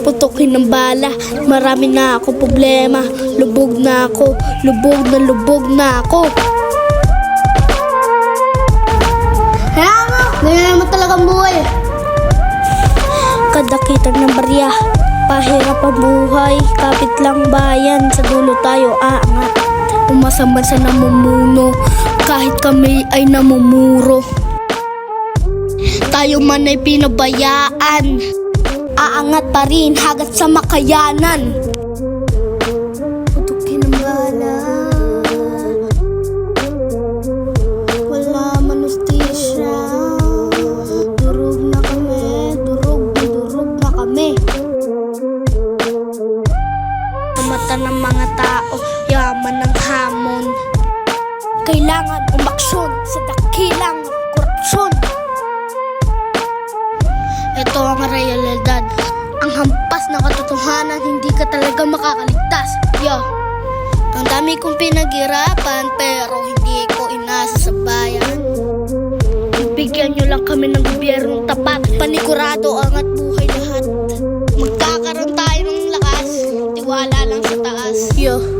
putukin ng bala. Marami na ako problema. Lubog na ako, lubog na lubog na ako. Kaya nga, ganyan naman talagang buhay. Kadakitan ng barya. Pahirap ang buhay. Kapit lang bayan. Sa dulo tayo aangat. Umasamban sa namumuno. Kahit kami ay namumuro. Tayo man ay pinabayaan Aangat pa rin Hagat sa makayanan. Putukin ang bala Wala man ustisya Durog na kami Durog na durog na kami. Mata ng mga tao Yaman ng hamon. Kailangan umaksyon Sa dakilang korupsyon ito ang realidad Ang hampas na katotohanan Hindi ka talaga makakaligtas. Yo. Ang dami kong pinaghirapan Pero hindi ko inasa sa bayan Bigyan nyo lang kami ng gobyernong tapat. Panigurado ang at buhay lahat. Magkakaroon tayo ng lakas. Tiwala lang sa taas. Yo.